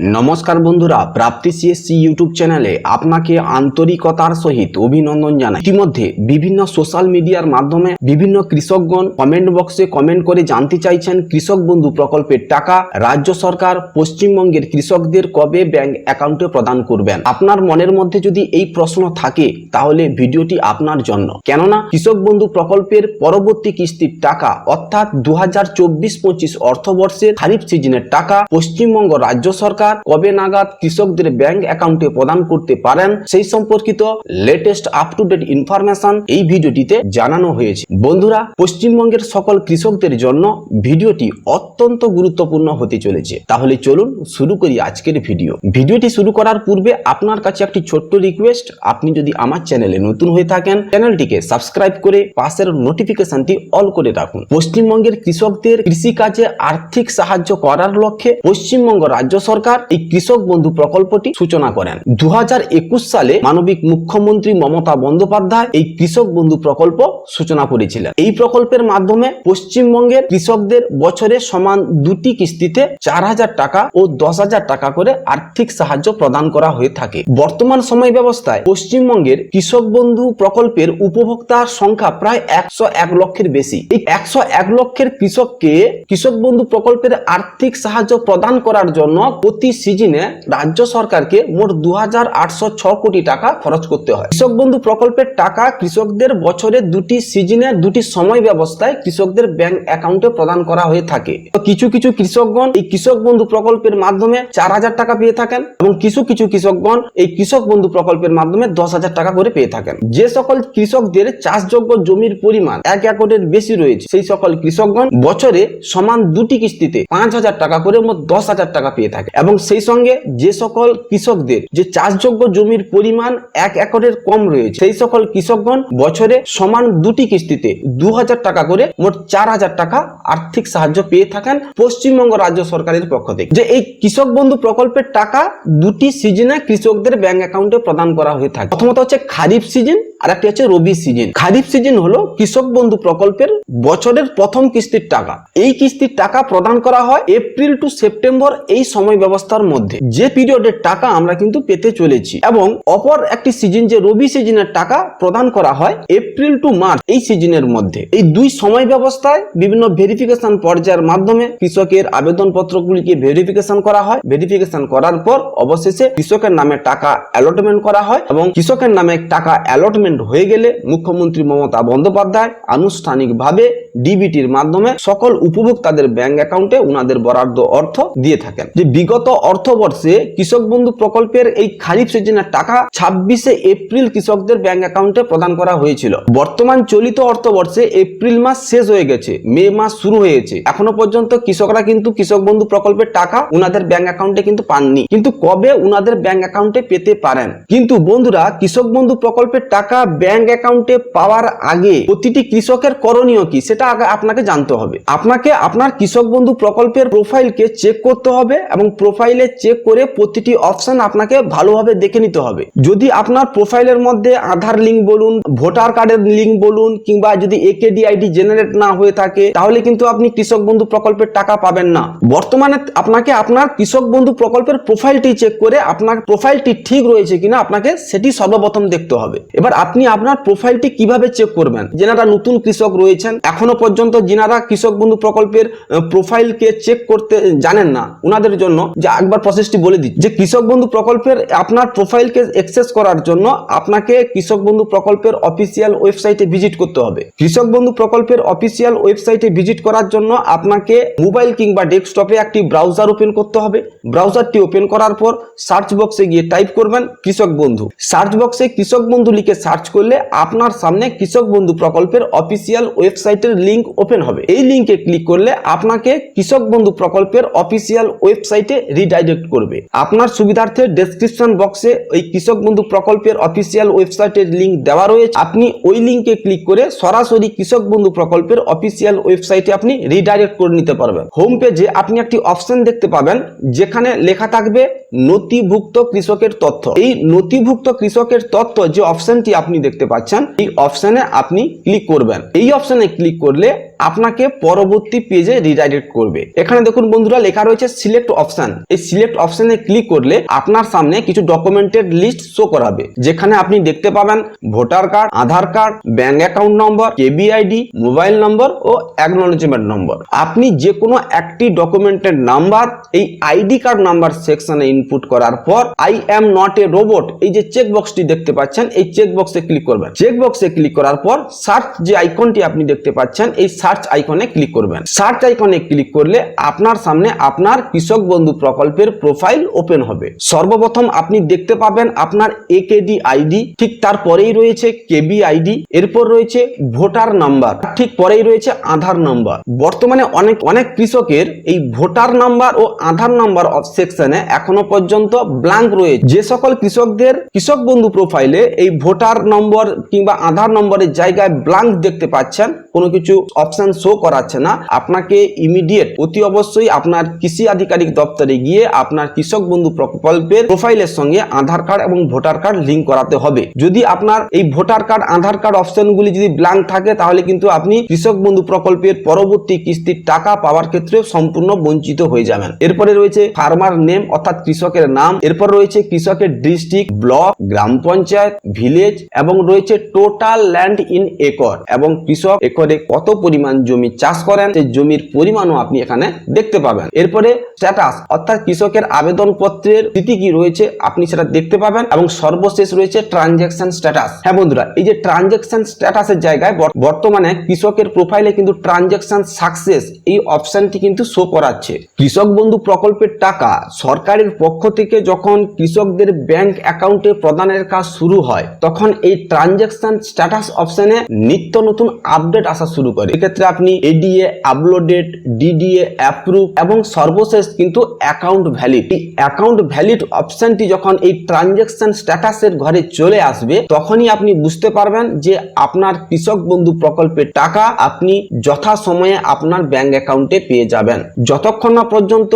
নমস্কার বন্ধুরা, প্রাপ্তি CSC YouTube চ্যানেলে আপনাকে আন্তরিকতার সহিত অভিনন্দন জানাই। ইতিমধ্যে বিভিন্ন সোশ্যাল মিডিয়ার মাধ্যমে বিভিন্ন কৃষকগণ কমেন্ট বক্সে কমেন্ট করে জানতে চাইছেন কৃষক বন্ধু প্রকল্পের টাকা রাজ্য সরকার পশ্চিমবঙ্গের কৃষকদের কবে ব্যাংক অ্যাকাউন্টে প্রদান করবেন? আপনার মনের মধ্যে যদি এই প্রশ্ন থাকে, তাহলে ভিডিওটি আপনার জন্য। কেননা কৃষক বন্ধু প্রকল্পের পরবর্তী কিস্তির টাকা, অর্থাৎ দু হাজার চব্বিশ পঁচিশ অর্থবর্ষের খারিফ সিজনের টাকা পশ্চিমবঙ্গ রাজ্য সরকার কবে নাগাদ কৃষকদের ব্যাংক অ্যাকাউন্টে প্রদান করতে পারেন, সেই সম্পর্কিত latest up to date information এই ভিডিওটিতে জানানো হয়েছে। বন্ধুরা, পশ্চিমবঙ্গের সকল কৃষকদের জন্য ভিডিওটি অত্যন্ত গুরুত্বপূর্ণ হতে চলেছে। তাহলে চলুন শুরু করি আজকের ভিডিও। ভিডিওটি শুরু করার পূর্বে আপনার কাছে একটি ছোট্ট রিকোয়েস্ট আপনি যদি আমার চ্যানেলে নতুন হয়ে থাকেন চ্যানেলটিকে সাবস্ক্রাইব করে পাশের নোটিফিকেশনটি অল করে রাখুন। পশ্চিমবঙ্গের কৃষকদের কৃষিকাজে আর্থিক সাহায্য করার লক্ষ্যে পশ্চিমবঙ্গ রাজ্য সরকার এই কৃষক বন্ধু প্রকল্পটি সূচনা করেন। দু হাজার একুশ সালে মানবিক মুখ্যমন্ত্রী মমতা বন্দ্যোপাধ্যায় এই কৃষক বন্ধু প্রকল্প সূচনা করেছিলেন। এই প্রকল্পের মাধ্যমে পশ্চিমবঙ্গের কৃষকদের বছরে সমান দুটি কিস্তিতে চার হাজার টাকা ও দশ হাজার টাকা করে আর্থিক সাহায্য প্রদান করা হয়ে থাকে। বর্তমান সময় ব্যবস্থায় পশ্চিমবঙ্গের কৃষক বন্ধু প্রকল্পের উপভোক্তার সংখ্যা প্রায় একশো এক লক্ষের বেশি। এই একশো এক লক্ষের কৃষককে কৃষক বন্ধু প্রকল্পের আর্থিক সাহায্য প্রদান করার জন্য প্রতি সিজনে রাজ্য সরকারকে মোট দু হাজার আটশো ছয় কোটি টাকা খরচ করতে হয়। কৃষক বন্ধু প্রকল্পের টাকা কৃষকদের বছরে দুটি সিজনে দুটি সময় ব্যবস্থায় কৃষকদের ব্যাংক অ্যাকাউন্টে প্রদান করা হয়ে থাকে। কিছু কিছু কৃষকগণ এই কৃষক বন্ধু প্রকল্পের মাধ্যমে চার হাজার টাকা পেয়ে থাকেন এবং কিছু কিছু কৃষকগণ এই কৃষক বন্ধু প্রকল্পের মাধ্যমে দশ হাজার টাকা করে পেয়ে থাকেন। যে সকল কৃষকদের চাষযোগ্য জমির পরিমাণ এক একরের বেশি রয়েছে, সেই সকল কৃষকগণ বছরে সমান দুটি কিস্তিতে পাঁচ হাজার টাকা করে মোট দশ হাজার টাকা পেয়ে থাকে। এবং সেই সঙ্গে যে সকল কৃষকদের যে চাষযোগ্য জমির পরিমাণ এক একরের কম রয়েছে, সেই সকল কৃষকগণ বছরে সমান দুটি কিস্তিতে দু হাজার টাকা করে মোট চার হাজার টাকা আর্থিক সাহায্য পেয়ে থাকেন পশ্চিমবঙ্গ রাজ্য সরকারের পক্ষ থেকে। যে এই কৃষক বন্ধু প্রকল্পের টাকা দুটি সিজনে কৃষকদের ব্যাংক অ্যাকাউন্টে প্রদান করা হয়ে থাকে। প্রথমত হচ্ছে খারিফ সিজন আর একটি হচ্ছে রবি সিজন। খারিফ সিজন হলো কৃষক বন্ধু প্রকল্পের বছরের প্রথম কিস্তির টাকা। এই কিস্তির টাকা প্রদান করা হয় এপ্রিল টু সেপ্টেম্বর এই সময় ব্যবস্থার মধ্যে। যে পিরিয়ডের টাকা আমরা কিন্তু পেতে চলেছি এবং অপর একটি সিজন যে রবি সিজনের টাকা প্রদান করা হয় এপ্রিল টু মার্চ এই সিজনের মধ্যে। এই দুই সময় ব্যবস্থায় বিভিন্ন ভেরিফিকেশন পর্যায়ের মাধ্যমে কৃষকের আবেদন পত্রগুলিকে ভেরিফিকেশন করা হয়। ভেরিফিকেশন করার পর অবশেষে কৃষকের নামে টাকা অ্যালটমেন্ট করা হয় এবং কৃষকের নামে টাকা অ্যালটমেন্ট হয়ে গেলে মুখ্যমন্ত্রী মমতা বন্দ্যোপাধ্যায় আনুষ্ঠানিকভাবে ডিবিটির মাধ্যমে সকল উপভোক্তাদের ব্যাংক অ্যাকাউন্টে উনাদের বরাদ্দ অর্থ দিয়ে থাকেন। যে বিগত অর্থবর্ষে কৃষক বন্ধু প্রকল্পের এই খারিফ সিজনের টাকা ছাব্বিশে এপ্রিল কৃষকদের ব্যাংক অ্যাকাউন্টে প্রদান করা হয়েছিল। বর্তমান চলিত অর্থবর্ষে এপ্রিল মাস শেষ হয়ে গেছে, মে মাস শুরু হয়েছে। এখনও পর্যন্ত কৃষকরা কিন্তু কৃষক বন্ধু প্রকল্পের টাকা উনাদের ব্যাংক অ্যাকাউন্টে কিন্তু পাননি। কিন্তু কবে উনাদের ব্যাংক অ্যাকাউন্টে পেতে পারেন? কিন্তু বন্ধুরা, কৃষক বন্ধু প্রকল্পের টাকা ব্যাংক অ্যাকাউন্টে পাওয়ার আগে প্রতিটি কৃষকের করণীয় কি সেটা আগে আপনাকে জানতে হবে। আপনাকে আপনার কৃষক বন্ধু প্রকল্পের প্রোফাইলকে চেক করতে হবে এবং প্রোফাইলে চেক করে প্রতিটি অপশন আপনাকে ভালোভাবে দেখে নিতে হবে। যদি আপনার প্রোফাইলের মধ্যে আধার লিঙ্ক বলুন ভোটার কার্ডের লিঙ্ক বলুন, কিংবা যদি একেডি আইডি জেনারেট না হয়ে থাকে, তাহলে কিন্তু আপনি কৃষক বন্ধু প্রকল্পের টাকা পাবেন না। বর্তমানে আপনাকে আপনার কৃষক বন্ধু প্রকল্পের প্রোফাইলটি চেক করে আপনার প্রোফাইলটি ঠিক রয়েছে কিনা আপনাকে সেটি সর্বপ্রথম দেখতে হবে। এবার আপনি আপনার প্রোফাইলটি কীভাবে চেক করবেন? যেনারা নতুন কৃষক রয়েছেন, এখনও পর্যন্ত যিনারা কৃষক বন্ধু প্রকল্পের প্রোফাইলকে চেক করতে জানেন না ওনাদের জন্য যে একবার প্রসেসটি বলে দিচ্ছি। যে কৃষক বন্ধু প্রকল্পের আপনার প্রোফাইলকে অ্যাক্সেস করার জন্য আপনাকে কৃষক বন্ধু প্রকল্পের অফিসিয়াল ওয়েবসাইটে ভিজিট করতে হবে। কৃষক বন্ধু প্রকল্পের অফিসিয়াল ওয়েবসাইটে ভিজিট করার জন্য আপনাকে মোবাইল কিংবা ডেস্কটপে একটি ব্রাউজার ওপেন করতে হবে। ব্রাউজারটি ওপেন করার পর সার্চ বক্সে গিয়ে টাইপ করবেন কৃষক বন্ধু। সার্চ বক্সে কৃষক বন্ধু লিখে সার্চ করলে আপনার সামনে কৃষক বন্ধু প্রকল্পের অফিসিয়াল ওয়েবসাইটের লিঙ্ক ওপেন হবে। এই লিঙ্কে ক্লিক করলে আপনাকে কৃষক বন্ধু প্রকল্পের অফিসিয়াল ওয়েবসাইটে রিডাইরেক্ট করবে। আপনার সুবিধার্থে ডেসক্রিপশন বক্সে ওই কৃষক বন্ধু প্রকল্পের অফিসিয়াল ওয়েবসাইটের লিংক দেওয়া রয়েছে। আপনি ওই লিংকে ক্লিক করে সরাসরি কৃষক বন্ধু প্রকল্পের অফিসিয়াল ওয়েবসাইটে আপনি রিডাইরেক্ট করে নিতে পারবেন। হোম পেজে আপনি একটি অপশন দেখতে পাবেন, যেখানে লেখা থাকবে, নথিভুক্ত কৃষকের তথ্য। এই নথিভুক্ত কৃষকের তথ্য যে অপশনটি আপনি দেখতে পাচ্ছেন, এই অপশনে আপনি ক্লিক করবেন। এই অপশনে ক্লিক করলে আপনাকে পরবর্তী পেজে রিডাইরেক্ট করবে। এখানে দেখুন বন্ধুরা, লেখা রয়েছে সিলেক্ট অপশন এই সিলেক্ট অপশনে ক্লিক করলে আপনার সামনে কিছু ডকুমেন্টের লিস্ট শো করাবে, যেখানে আপনি দেখতে পাবেন voter card Aadhaar card bank account number KBID mobile number ও অ্যাকনোলেজমেন্ট নম্বর আপনি যে কোনো একটি ডকুমেন্টের নাম্বার এই আইডি কার্ড নাম্বার সেকশনে ইনপুট করার পর I am not a robot এই যে চেক বক্সটি দেখতে পাচ্ছেন, এই চেক বক্সে ক্লিক করবেন। চেক বক্সে ক্লিক করার পর সার্চ যে আইকনটি আপনি দেখতে পাচ্ছেন, এই সার্চ আইকনে ক্লিক করবেন। সার্চ আইকনে ক্লিক করলে আপনার সামনে আপনার কৃষক বন্ধু প্রকল্পের প্রোফাইল ওপেন হবে। সর্বপ্রথম আপনি দেখতে পাবেন আপনার একেডি আইডি ঠিক তারপরেই রয়েছে কেবি আইডি এরপর রয়েছে ভোটার নাম্বার, ঠিক পরেই রয়েছে আধার নাম্বার। বর্তমানে অনেক অনেক কৃষকের এই ভোটার নাম্বার ও আধার নাম্বার সেকশনে এখনও পর্যন্ত ব্ল্যাঙ্ক রয়েছে। যে সকল কৃষকদের, কৃষক বন্ধু প্রোফাইলে এই ভোটার নম্বর কিংবা আধার নম্বরের জায়গায় ব্ল্যাঙ্ক দেখতে পাচ্ছেন কোনো কিছু অপশন শো করাচ্ছে না। আপনাকে ইমিডিয়েট অতি অবশ্যই আপনার কৃষি আধিকারিক দপ্তরে গিয়ে আপনার কৃষক বন্ধু প্রকল্পের প্রোফাইলের সঙ্গে আধার কার্ড এবং ভোটার কার্ড লিঙ্ক করাতে হবে। যদি আপনার এই ভোটার কার্ড আধার কার্ড অপশনগুলি যদি ব্ল্যাঙ্ক থাকে, তাহলে কিন্তু আপনি কৃষক বন্ধু প্রকল্পের পরবর্তী কিস্তির টাকা পাওয়ার ক্ষেত্রে সম্পূর্ণ বঞ্চিত হয়ে যাবেন। এরপরে রয়েছে ফার্মার নেম অর্থাৎ কৃষকের নাম। এরপর রয়েছে কৃষকের ডিস্ট্রিক্ট ব্লক গ্রাম পঞ্চায়েত ভিলেজ এবং রয়েছে টোটাল ল্যান্ড ইন একর এবং কৃষক একরে কত পরিমাণ জমি চাষ করেন, সেই জমির পরিমাণও আপনি এখানে দেখতে পাবেন। এরপরে স্ট্যাটাস অর্থাৎ কৃষকের আবেদনপত্রের স্থিতি কি রয়েছে আপনি সেটা দেখতে পাবেন এবং সর্বশেষ রয়েছে ট্রানজ্যাকশন স্ট্যাটাস হ্যাঁ বন্ধুরা, এই যে ট্রানজ্যাকশন স্ট্যাটাসের জায়গায় বর্তমানে কৃষকের প্রোফাইলে কিন্তু ট্রানজ্যাকশন সাকসেস এই অপশনটি কিন্তু শো করাচ্ছে। কৃষক বন্ধু প্রকল্পের টাকা সরকারের পক্ষ থেকে যখন কৃষকদের ব্যাংক অ্যাকাউন্টে প্রদানের কাজ শুরু হয়, তখন এই ট্রানজ্যাকশন স্ট্যাটাস অপশনে নিত্য নতুন আপডেট আসা শুরু করে। এক্ষেত্রে আপনি এডিএ আপলোডেড ডিডিএ অ্যাপ্রুভ এবং সর্বশেষ কিন্তু অ্যাকাউন্ট ভ্যালিড এই অ্যাকাউন্ট ভ্যালিড অপশনটি যখন এই ট্রানজ্যাকশন স্ট্যাটাসের ঘরে চলে আসবে, তখনই আপনি বুঝতে পারবেন যে আপনার কৃষক বন্ধু প্রকল্পের টাকা আপনি যথা সময়ে আপনার ব্যাংক অ্যাকাউন্টে পেয়ে যাবেন। যতক্ষণ না পর্যন্ত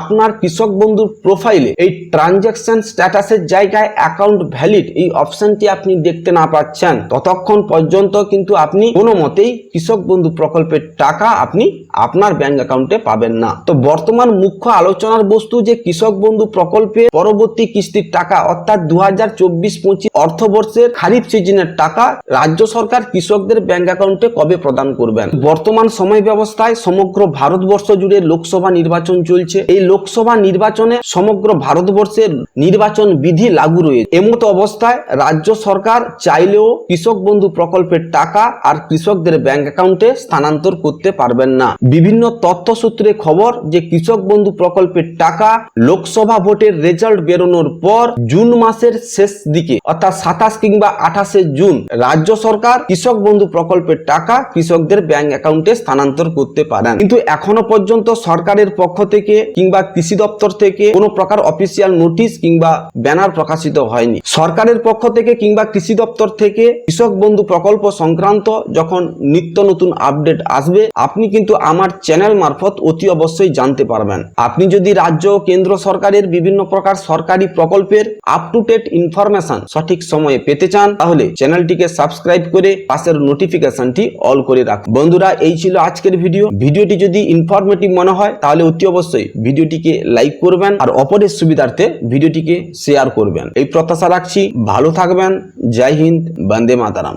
আপনার কৃষক বন্ধুর প্রোফাইলে এই ট্রানজ্যাকশন স্ট্যাটাসের জায়গায় অ্যাকাউন্ট ভ্যালিড এই অপশনটি আপনি দেখতে না পাচ্ছেন, ততক্ষণ পর্যন্ত কিন্তু আপনি কোনো মতেই কৃষক বন্ধু প্রকল্পের টাকা আপনি আপনার ব্যাংক অ্যাকাউন্টে পাবেন না। তো বর্তমান মুখ্য আলোচনার বস্তু যে কৃষক বন্ধু প্রকল্পে পরবর্তী কিস্তির টাকা অর্থাৎ দু হাজার চব্বিশ পঁচিশ অর্থবর্ষের খারিফ সিজনের টাকা রাজ্য সরকার কৃষকদের ব্যাংক অ্যাকাউন্টে কবে প্রদান করবেন? বর্তমান সময় ব্যবস্থায় সমগ্র ভারতবর্ষ জুড়ে লোকসভা নির্বাচন চলছে। এই লোকসভা নির্বাচনে সমগ্র ভারতবর্ষের নির্বাচন বিধি লাগু রয়েছে। এমতো অবস্থায় রাজ্য সরকার চাইলেও কৃষক বন্ধু প্রকল্পের টাকা আর কৃষকদের ব্যাংক অ্যাকাউন্টে স্থানান্তর করতে পারবেন না। বিভিন্ন তথ্য সূত্রে খবর যে কৃষক বন্ধু প্রকল্পের টাকা লোকসভা ভোটের রেজাল্ট বেরোনোর পর জুন মাসের শেষ দিকে, অর্থাৎ সাতাশ কিংবা আঠাশে জুন, রাজ্য সরকার কৃষক বন্ধু প্রকল্পের টাকা কৃষকদের ব্যাংক অ্যাকাউন্টে স্থানান্তর করতে পারেন। কিন্তু এখনও পর্যন্ত সরকারের পক্ষ থেকে কিংবা কৃষি দপ্তর থেকে কোনো প্রকার অফিসিয়াল নোটিশ কিংবা ব্যানার প্রকাশিত হয়নি। সরকারের পক্ষ থেকে কিংবা কৃষি দপ্তর থেকে কৃষক বন্ধু প্রকল্প সংক্রান্ত যখন নিত্য নতুন আপডেট আসবে, আপনি কিন্তু আমার চ্যানেল মারফত অতি অবশ্যই জানতে পারবেন। আপনি যদি রাজ্য ও কেন্দ্র সরকারের বিভিন্ন প্রকার সরকারি প্রকল্পের আপ টু ডেট ইনফরমেশন সঠিক সময়ে পেতে চান, তাহলে চ্যানেলটিকে সাবস্ক্রাইব করে পাশের নোটিফিকেশনটি অল করে রাখুন। বন্ধুরা, এই ছিল আজকের ভিডিও ভিডিওটি যদি ইনফরমেটিভ মনে হয়, তাহলে অতি অবশ্যই ভিডিওটিকে লাইক করবেন আর অপরের সুবিধার্থে ভিডিওটিকে শেয়ার করবেন। এই প্রত্যাশা রাখছি। ভালো থাকবেন। জয় হিন্দ। বন্দে মাতারাম।